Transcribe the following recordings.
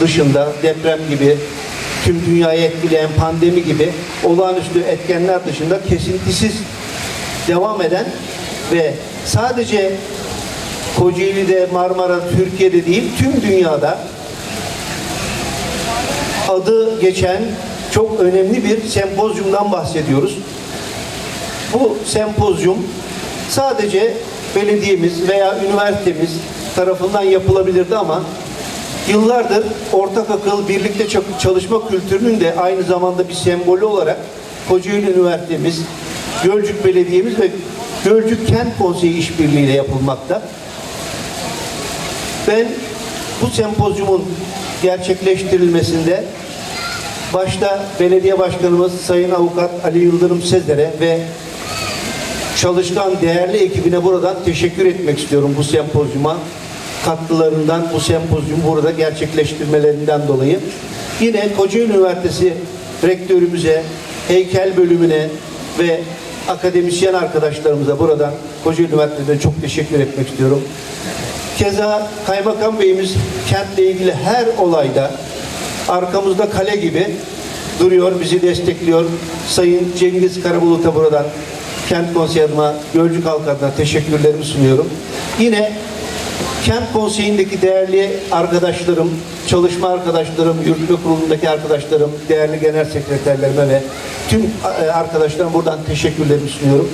dışında deprem gibi tüm dünyayı etkileyen pandemi gibi olağanüstü etkenler dışında kesintisiz devam eden ve sadece Kocaeli'de, Marmara, Türkiye'de değil tüm dünyada adı geçen çok önemli bir sempozyumdan bahsediyoruz. Bu sempozyum sadece belediyemiz veya üniversitemiz tarafından yapılabilirdi ama yıllardır ortak akıl, birlikte çalışma kültürünün de aynı zamanda bir sembolü olarak Kocaeli Üniversitemiz, Gölcük Belediyemiz ve Gölcük Kent Konseyi işbirliğiyle yapılmakta. Ben bu sempozyumun gerçekleştirilmesinde başta belediye başkanımız Sayın Avukat Ali Yıldırım Sezer'e ve çalışkan değerli ekibine buradan teşekkür etmek istiyorum bu sempozyuma katkılarından bu sempozyumu burada gerçekleştirmelerinden dolayı. Yine Kocaeli Üniversitesi rektörümüze, heykel bölümüne ve akademisyen arkadaşlarımıza buradan Kocaeli Üniversitesi'ne çok teşekkür etmek istiyorum. Keza Kaymakam Beyimiz kentle ilgili her olayda arkamızda kale gibi duruyor, bizi destekliyor. Sayın Cengiz Karabulut'a buradan Kent Konseyi adına, Gölcük halk adına teşekkürlerimi sunuyorum. Yine Kent Konseyi'ndeki değerli arkadaşlarım, çalışma arkadaşlarım, yürütme kurulundaki arkadaşlarım, değerli genel sekreterlerime ve tüm e, arkadaşlarıma buradan teşekkürlerimi sunuyorum.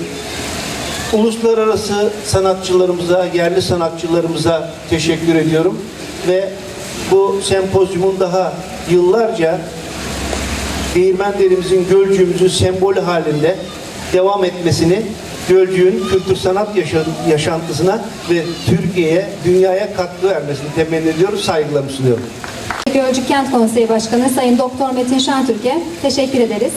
Uluslararası sanatçılarımıza, yerli sanatçılarımıza teşekkür ediyorum ve bu sempozyumun daha yıllarca Değirmenlerimizin, Gölcüğümüzün sembolü halinde devam etmesini Gölcüğün kültür sanat yaşa- yaşantısına ve Türkiye'ye, dünyaya katkı vermesini temenni ediyoruz, saygılarımı sunuyorum. Gölcük Kent Konseyi Başkanı Sayın Doktor Metin Şentürk'e teşekkür ederiz.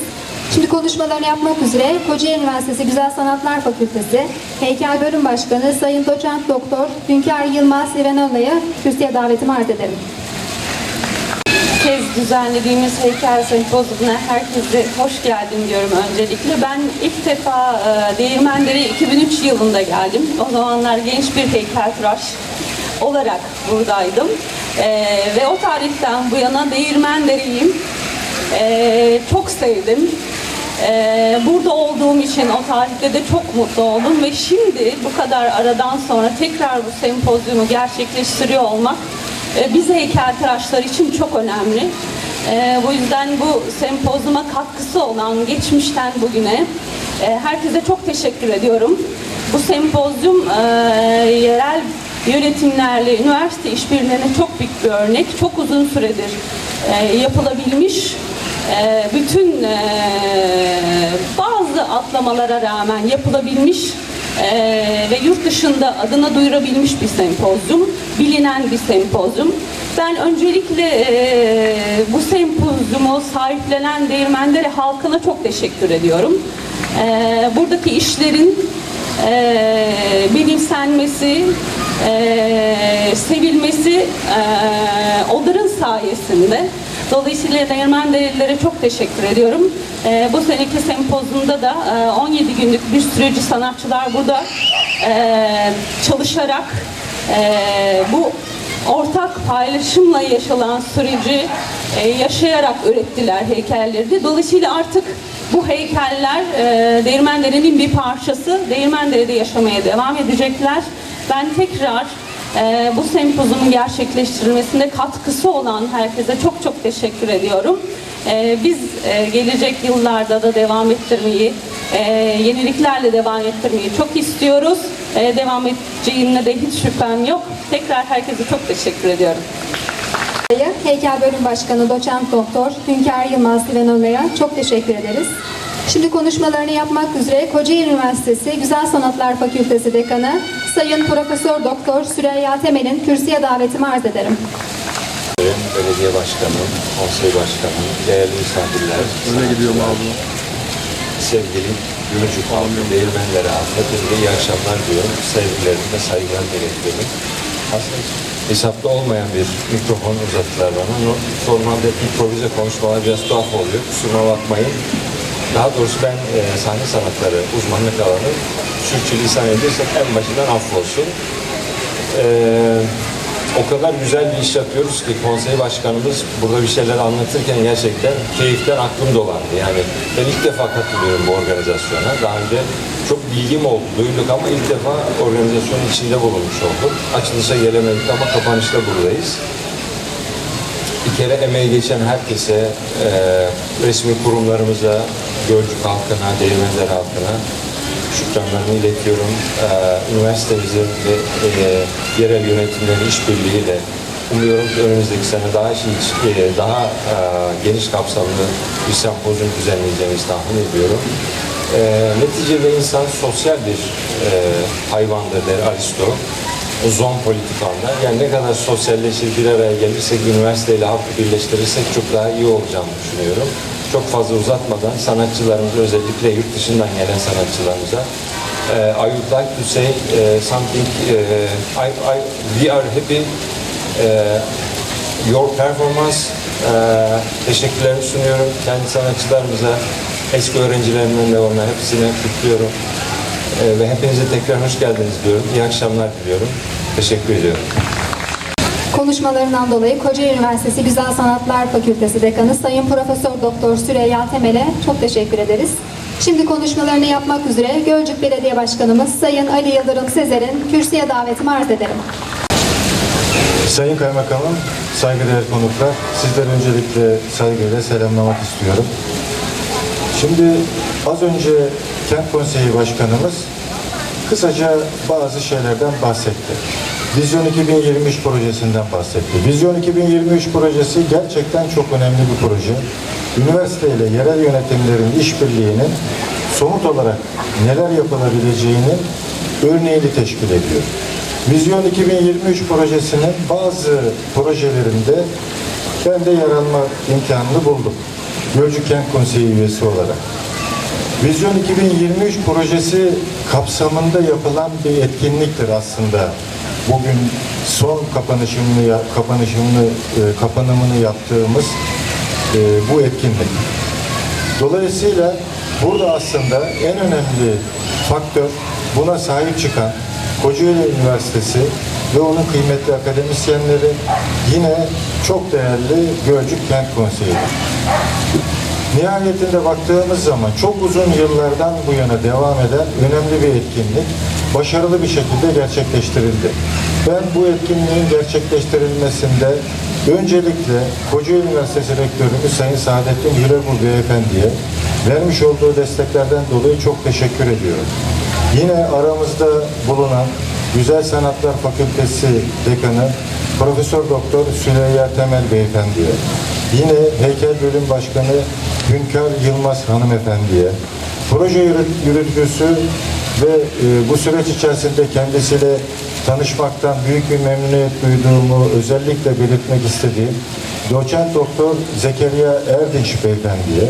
Şimdi konuşmalarını yapmak üzere Kocaeli Üniversitesi Güzel Sanatlar Fakültesi Heykel Bölüm Başkanı Sayın Doçent Doktor Hünkar Yılmaz İvenoğlu'ya kürsüye davetimi arz ederim. Kez düzenlediğimiz heykel sempozyumuna herkese hoş geldin diyorum öncelikle. Ben ilk defa e, Değirmendere'ye 2003 yılında geldim. O zamanlar genç bir heykeltıraş olarak buradaydım. E, ve o tarihten bu yana Değirmendere'yim. E, çok sevdim. E, burada olduğum için o tarihte de çok mutlu oldum ve şimdi bu kadar aradan sonra tekrar bu sempozyumu gerçekleştiriyor olmak e, biz heykeltıraşlar için çok önemli. E, bu yüzden bu sempozyuma katkısı olan geçmişten bugüne e, herkese çok teşekkür ediyorum. Bu sempozyum e, yerel yönetimlerle üniversite işbirliğine çok büyük bir örnek. Çok uzun süredir yapılabilmiş bütün bazı atlamalara rağmen yapılabilmiş ee, ve yurt dışında adına duyurabilmiş bir sempozyum, bilinen bir sempozyum. Ben öncelikle e, bu sempozyumu sahiplenen Değirmendere halkına çok teşekkür ediyorum. Ee, buradaki işlerin e, benimsenmesi, e, sevilmesi e, onların sayesinde. Dolayısıyla Değirmenderililere çok teşekkür ediyorum. Ee, bu seneki sempozyumda da e, 17 günlük bir süreci sanatçılar burada e, çalışarak e, bu ortak paylaşımla yaşanan süreci e, yaşayarak ürettiler heykelleri. Dolayısıyla artık bu heykeller e, Değirmendere'nin bir parçası. Değirmendere'de yaşamaya devam edecekler. Ben tekrar ee, bu sempozumun gerçekleştirilmesinde katkısı olan herkese çok çok teşekkür ediyorum. Ee, biz e, gelecek yıllarda da devam ettirmeyi, e, yeniliklerle devam ettirmeyi çok istiyoruz. E, devam edeceğine de hiç şüphem yok. Tekrar herkese çok teşekkür ediyorum. Heykel Bölüm Başkanı Doçent Doktor Hünkar Yılmaz İvenoğlu'ya çok teşekkür ederiz. Şimdi konuşmalarını yapmak üzere Kocaeli Üniversitesi Güzel Sanatlar Fakültesi Dekanı Sayın Profesör Doktor Süreyya Temel'in kürsüye davetimi arz ederim. Belediye başkanı, konsey başkanı, değerli misafirler, Öne gidiyorum abi. sevgili Gölcük halkı, değirmenlere hepinize iyi akşamlar diyorum. Sevgilerimi ve saygılarımı iletiyorum. Aslında hesapta olmayan bir mikrofon uzattılar bana. No- Normalde improvize konuşmalar biraz tuhaf oluyor. Kusuruma bakmayın. Daha doğrusu ben e, sahne sanatları uzmanlık alanı sürçülisan ediyorsam en başından affolsun. Eee o kadar güzel bir iş yapıyoruz ki konsey başkanımız burada bir şeyler anlatırken gerçekten keyiften aklım dolandı. Yani ben ilk defa katılıyorum bu organizasyona. Daha önce çok bilgim oldu, duyduk ama ilk defa organizasyonun içinde bulunmuş olduk. Açılışa gelemedik ama kapanışta buradayız. Bir kere emeği geçen herkese, e, resmi kurumlarımıza, Gölcük halkına, Değirmenler halkına şükranlarımı iletiyorum. E, üniversitemizin ve e, yerel yönetimlerin işbirliğiyle umuyorum ki önümüzdeki sene daha şey, e, daha e, geniş kapsamlı bir sempozyum düzenleyeceğimizi tahmin ediyorum. Neticede insan sosyal bir hayvandır der Aristo zon politikanlar. Yani ne kadar sosyalleşir bir araya gelirsek, üniversiteyle halkı birleştirirsek çok daha iyi olacağını düşünüyorum. Çok fazla uzatmadan sanatçılarımıza özellikle yurt dışından gelen sanatçılarımıza I would like to say something eh, I, I, we are happy eh, your performance eh, teşekkürlerimi sunuyorum kendi sanatçılarımıza eski öğrencilerimden de ona hepsine kutluyorum. Ve hepinize tekrar hoş geldiniz diyorum. İyi akşamlar diliyorum. Teşekkür ediyorum. Konuşmalarından dolayı Kocaeli Üniversitesi Güzel Sanatlar Fakültesi Dekanı Sayın Profesör Doktor Süreyya Temel'e çok teşekkür ederiz. Şimdi konuşmalarını yapmak üzere Gölcük Belediye Başkanımız Sayın Ali Yıldırım Sezer'in kürsüye davetimi arz ederim. Sayın Kaymakamım, saygıdeğer konuklar, sizleri öncelikle saygıyla selamlamak istiyorum. Şimdi az önce Kent Konseyi Başkanımız kısaca bazı şeylerden bahsetti. Vizyon 2023 projesinden bahsetti. Vizyon 2023 projesi gerçekten çok önemli bir proje. Üniversite ile yerel yönetimlerin işbirliğinin somut olarak neler yapılabileceğinin örneğini teşkil ediyor. Vizyon 2023 projesinin bazı projelerinde ben de yer alma imkanını buldum. Gölcük Kent Konseyi üyesi olarak. Vizyon 2023 projesi kapsamında yapılan bir etkinliktir aslında. Bugün son kapanışını ya- kapanışını e, kapanımını yaptığımız e, bu etkinlik. Dolayısıyla burada aslında en önemli faktör buna sahip çıkan Kocaeli Üniversitesi ve onun kıymetli akademisyenleri yine çok değerli Gölcük Kent Konseyi. Nihayetinde baktığımız zaman çok uzun yıllardan bu yana devam eden önemli bir etkinlik başarılı bir şekilde gerçekleştirildi. Ben bu etkinliğin gerçekleştirilmesinde öncelikle Kocaeli Üniversitesi Rektörümüz Sayın Saadettin Gülegur Beyefendi'ye vermiş olduğu desteklerden dolayı çok teşekkür ediyorum. Yine aramızda bulunan Güzel Sanatlar Fakültesi Dekanı Profesör Doktor Süleyya Temel Beyefendi'ye, yine Heykel Bölüm Başkanı Hünkar Yılmaz Hanımefendi'ye, proje yürüt- yürütücüsü ve e, bu süreç içerisinde kendisiyle tanışmaktan büyük bir memnuniyet duyduğumu özellikle belirtmek istediğim Doçent Doktor Zekeriya Erdinç Beyefendi'ye,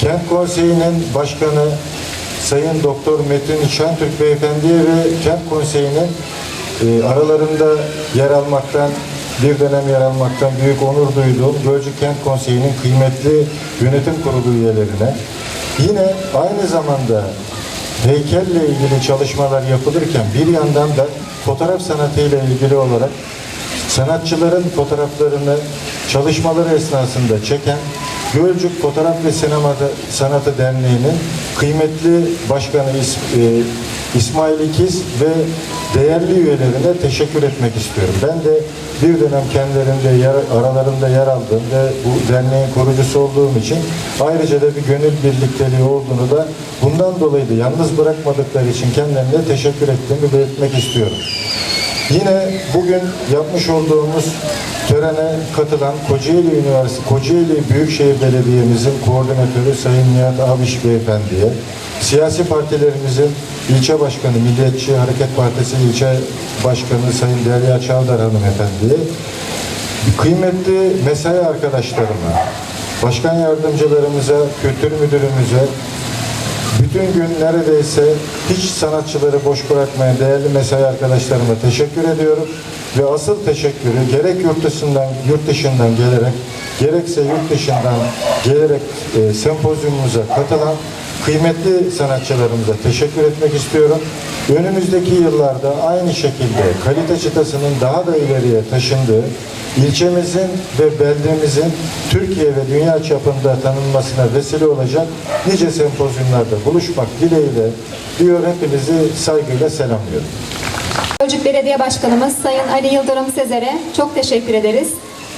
Kent Konseyi'nin Başkanı Sayın Doktor Metin Şentürk Beyefendi'ye ve Kent Konseyi'nin e, aralarında yer almaktan, bir dönem yer almaktan büyük onur duyduğum Gölcük Kent Konseyi'nin kıymetli yönetim kurulu üyelerine, yine aynı zamanda heykelle ilgili çalışmalar yapılırken bir yandan da fotoğraf sanatıyla ilgili olarak sanatçıların fotoğraflarını çalışmaları esnasında çeken Gölcük Fotoğraf ve Sinema Sanatı Derneği'nin kıymetli başkanı e, İsmail İkiz ve değerli üyelerine teşekkür etmek istiyorum. Ben de bir dönem kendilerinde yer, aralarında yer aldığım ve bu derneğin kurucusu olduğum için ayrıca da bir gönül birlikteliği olduğunu da bundan dolayı da yalnız bırakmadıkları için kendilerine teşekkür ettiğimi belirtmek istiyorum. Yine bugün yapmış olduğumuz törene katılan Kocaeli Üniversitesi, Kocaeli Büyükşehir Belediye'mizin koordinatörü Sayın Nihat Abiş Beyefendi'ye, siyasi partilerimizin ilçe başkanı, Milliyetçi Hareket Partisi ilçe başkanı Sayın Derya Çavdar Hanımefendi'ye, kıymetli mesai arkadaşlarıma, başkan yardımcılarımıza, kültür müdürümüze, bütün gün neredeyse hiç sanatçıları boş bırakmayan değerli mesai arkadaşlarıma teşekkür ediyorum. Ve asıl teşekkürü gerek yurt dışından, yurt dışından gelerek, gerekse yurt dışından gelerek e, sempozyumumuza katılan kıymetli sanatçılarımıza teşekkür etmek istiyorum. Önümüzdeki yıllarda aynı şekilde kalite çıtasının daha da ileriye taşındığı, ilçemizin ve beldemizin Türkiye ve dünya çapında tanınmasına vesile olacak nice sempozyumlarda buluşmak dileğiyle diyor hepinizi saygıyla selamlıyorum. Gölcük Belediye Başkanımız Sayın Ali Yıldırım Sezer'e çok teşekkür ederiz.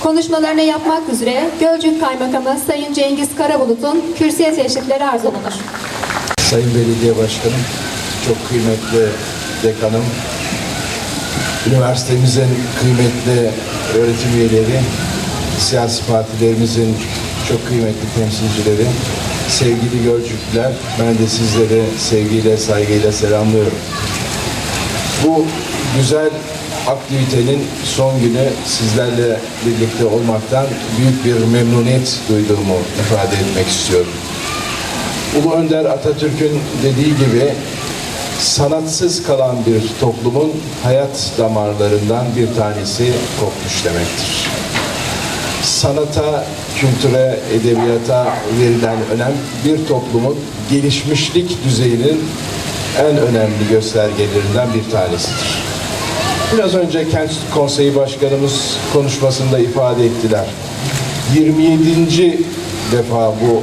Konuşmalarını yapmak üzere Gölcük Kaymakamı Sayın Cengiz Karabulut'un kürsüye teşrifleri arz olunur. Sayın Belediye Başkanım, çok kıymetli dekanım, üniversitemizin kıymetli öğretim üyeleri, siyasi partilerimizin çok kıymetli temsilcileri, sevgili Gölcükler, ben de sizleri sevgiyle, saygıyla selamlıyorum. Bu güzel aktivitenin son günü sizlerle birlikte olmaktan büyük bir memnuniyet duyduğumu ifade etmek istiyorum. Ulu Önder Atatürk'ün dediği gibi sanatsız kalan bir toplumun hayat damarlarından bir tanesi kopmuş demektir. Sanata, kültüre, edebiyata verilen önem bir toplumun gelişmişlik düzeyinin en önemli göstergelerinden bir tanesidir. Biraz önce Kent Konseyi Başkanımız konuşmasında ifade ettiler. 27. defa bu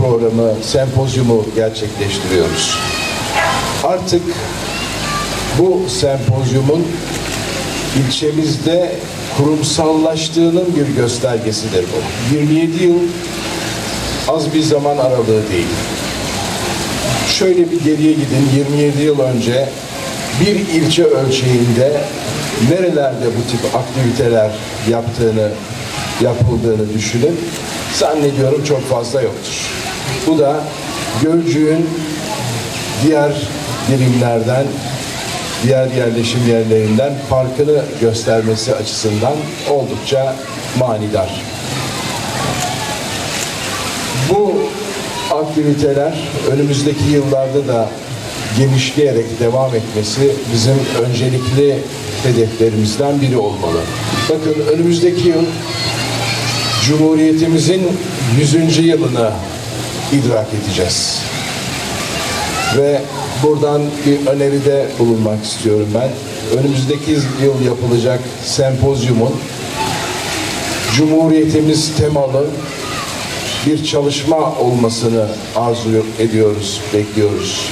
programı, sempozyumu gerçekleştiriyoruz. Artık bu sempozyumun ilçemizde kurumsallaştığının bir göstergesidir bu. 27 yıl az bir zaman aralığı değil. Şöyle bir geriye gidin 27 yıl önce bir ilçe ölçeğinde nerelerde bu tip aktiviteler yaptığını yapıldığını düşünün. Zannediyorum çok fazla yoktur. Bu da Gölcük'ün diğer birimlerden, diğer yerleşim yerlerinden farkını göstermesi açısından oldukça manidar. Bu aktiviteler önümüzdeki yıllarda da genişleyerek devam etmesi bizim öncelikli hedeflerimizden biri olmalı. Bakın önümüzdeki yıl Cumhuriyetimizin 100. yılını idrak edeceğiz. Ve buradan bir öneride bulunmak istiyorum ben. Önümüzdeki yıl yapılacak sempozyumun Cumhuriyetimiz temalı bir çalışma olmasını arzu ediyoruz, bekliyoruz.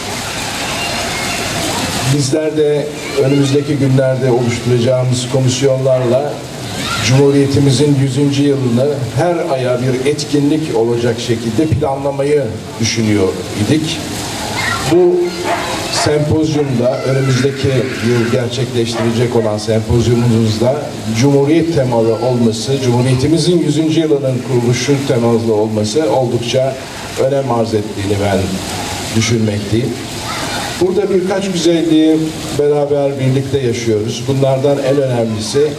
Bizler de önümüzdeki günlerde oluşturacağımız komisyonlarla Cumhuriyetimizin 100. yılını her aya bir etkinlik olacak şekilde planlamayı düşünüyor idik. Bu sempozyumda önümüzdeki yıl gerçekleştirecek olan sempozyumumuzda Cumhuriyet temalı olması, Cumhuriyetimizin 100. yılının kuruluşu temalı olması oldukça önem arz ettiğini ben düşünmekteyim. Burada birkaç güzelliği beraber birlikte yaşıyoruz. Bunlardan en önemlisi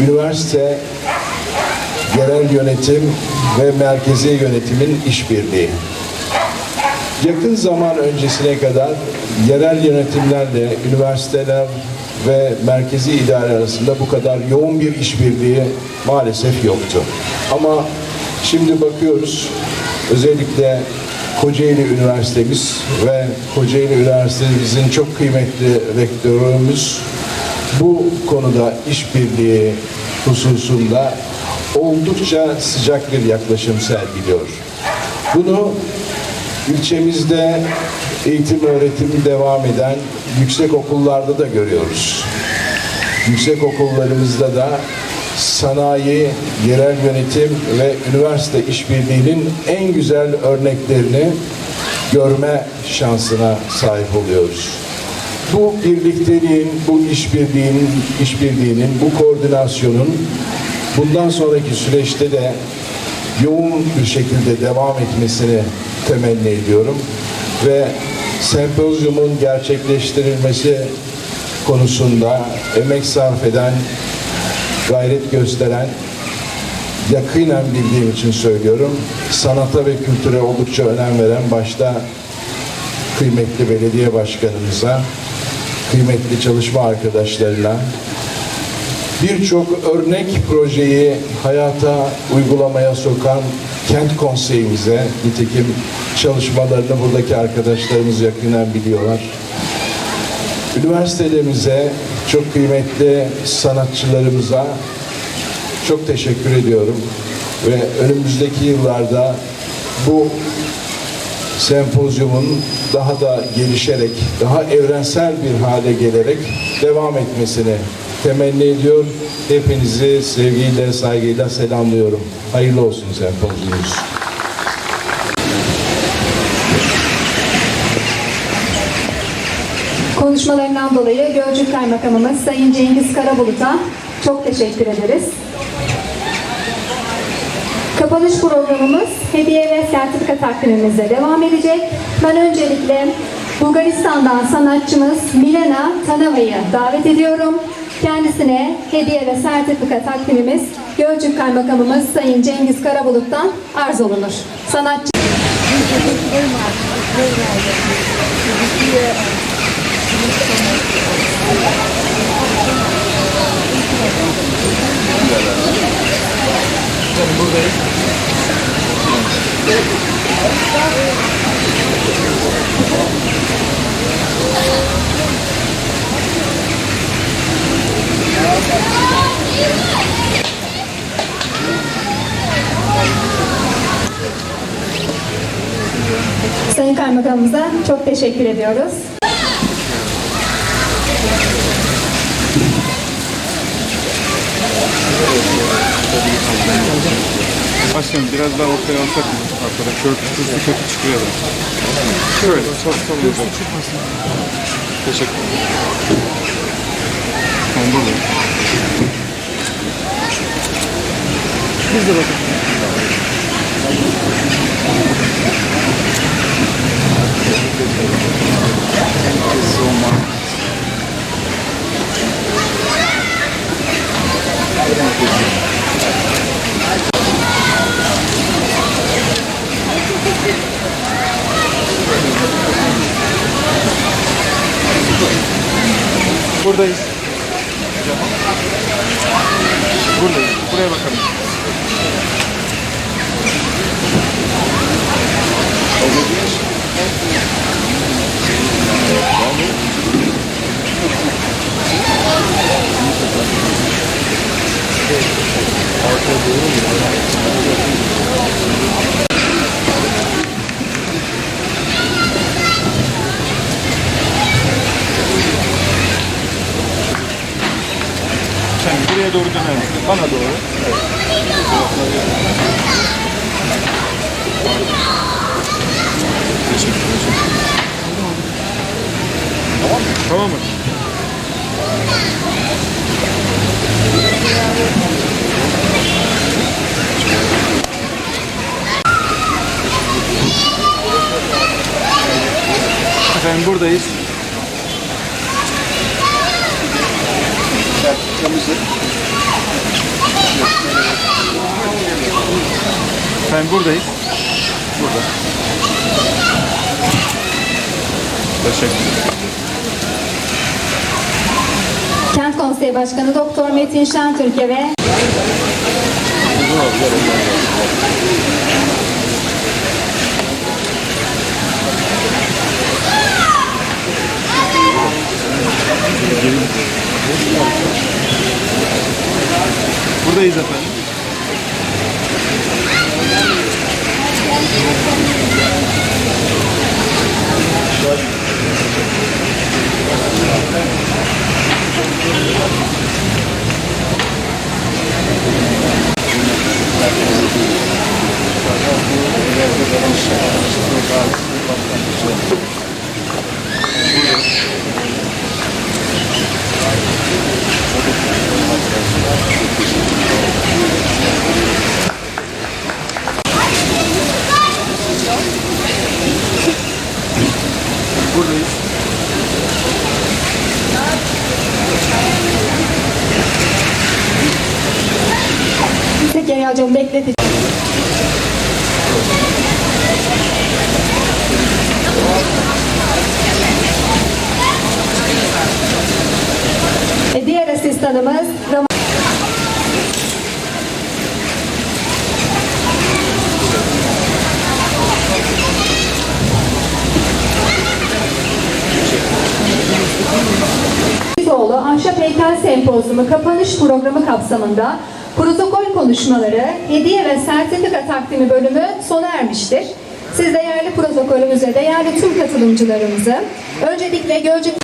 üniversite, yerel yönetim ve merkezi yönetimin işbirliği. Yakın zaman öncesine kadar yerel yönetimlerle üniversiteler ve merkezi idare arasında bu kadar yoğun bir işbirliği maalesef yoktu. Ama şimdi bakıyoruz özellikle Kocaeli Üniversitemiz ve Kocaeli Üniversitemizin çok kıymetli rektörümüz bu konuda işbirliği hususunda oldukça sıcak bir yaklaşım sergiliyor. Bunu ilçemizde eğitim öğretimi devam eden yüksek okullarda da görüyoruz. Yüksek okullarımızda da sanayi, yerel yönetim ve üniversite işbirliğinin en güzel örneklerini görme şansına sahip oluyoruz. Bu birlikteliğin, bu işbirliğinin, işbirliğinin, bu koordinasyonun bundan sonraki süreçte de yoğun bir şekilde devam etmesini temenni ediyorum ve sempozyumun gerçekleştirilmesi konusunda emek sarf eden, gayret gösteren, yakinen bildiğim için söylüyorum, sanata ve kültüre oldukça önem veren başta kıymetli belediye başkanımıza, kıymetli çalışma arkadaşlarına, birçok örnek projeyi hayata uygulamaya sokan kent konseyimize, nitekim çalışmalarını buradaki arkadaşlarımız yakından biliyorlar. Üniversitelerimize, çok kıymetli sanatçılarımıza çok teşekkür ediyorum. Ve önümüzdeki yıllarda bu sempozyumun daha da gelişerek, daha evrensel bir hale gelerek devam etmesini temenni ediyor. Hepinizi sevgiyle, saygıyla selamlıyorum. Hayırlı olsun sempozyumunuz. Konuşmalarından dolayı Gölcük Kaymakamımız Sayın Cengiz Karabulut'a çok teşekkür ederiz. Kapanış programımız hediye ve sertifika takdimimizle devam edecek. Ben öncelikle Bulgaristan'dan sanatçımız Milena Tanava'yı davet ediyorum. Kendisine hediye ve sertifika takdimimiz Gölcük Kaymakamımız Sayın Cengiz Karabulut'tan arz olunur. Sanatçı Sayın Kaymakamımıza çok teşekkür ediyoruz. Başkanım biraz daha ortaya alsak mı? Arkada kör hızlı kötü çıkıyor da. Şöyle sol olacak. Teşekkür ederim. Tamam burada. Biz de bakalım. Buradayız. Buradayız. Buraya bakalım. Sen buraya doğru döner misin? Bana doğru. Evet. Teşekkür ederim. Tamam mı? Tamam mı? Efendim buradayız. Efendim buradayız. Burada. Teşekkür ederim. Kent Konseyi Başkanı Doktor Metin Şentürk'e ve Buradayız efendim. Buradayız. Tekrar yağacağım bekleteceğim. E diğer asistanımız Ram Ahşap Heykel Sempozyumu kapanış programı kapsamında protokol konuşmaları, hediye ve sertifika takdimi bölümü sona ermiştir. Siz değerli protokolümüze, değerli tüm katılımcılarımızı öncelikle Gölcük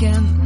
again.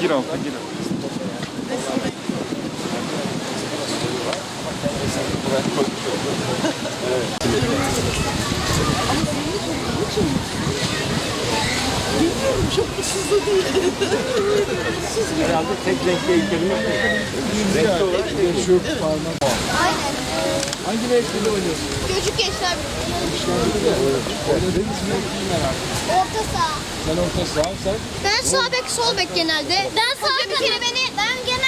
Gir abla gir abla. Herhalde tek renkli heykelimiz renkli olarak değişiyor. Hangi mevkide oynuyorsun? Çocuk gençler Oynadığın ismi merak orta saha. Sen orta saha, sen Ben sağ bek sol bek genelde. Ben sağ beni ben genellikle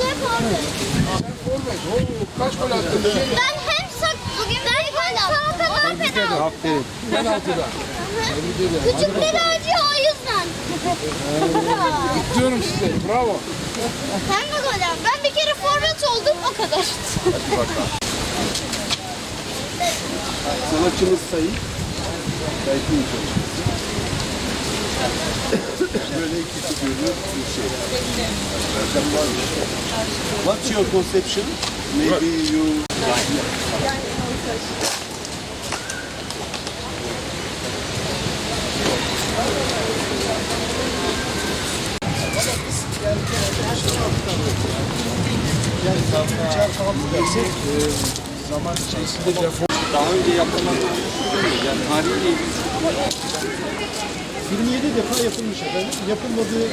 forvet. forvet. Oo, kaç gol attın? Ben hem sak bugün ben attım. O da penaltı. Aferin. Penaltıda. Küçük penaltı o yüzden. Diyorum size. Bravo. Hem de gol. Ben bir kere forvet oldum o kadar. Sanatçımız Sayın. Sayın çalışması. Böyle küçük görünüyor bir şey. What's your conception? Maybe you... Zaman içerisinde daha önce yapılan yani tarihiyle ilgili 27 defa yapılmış efendim. Yapılmadığı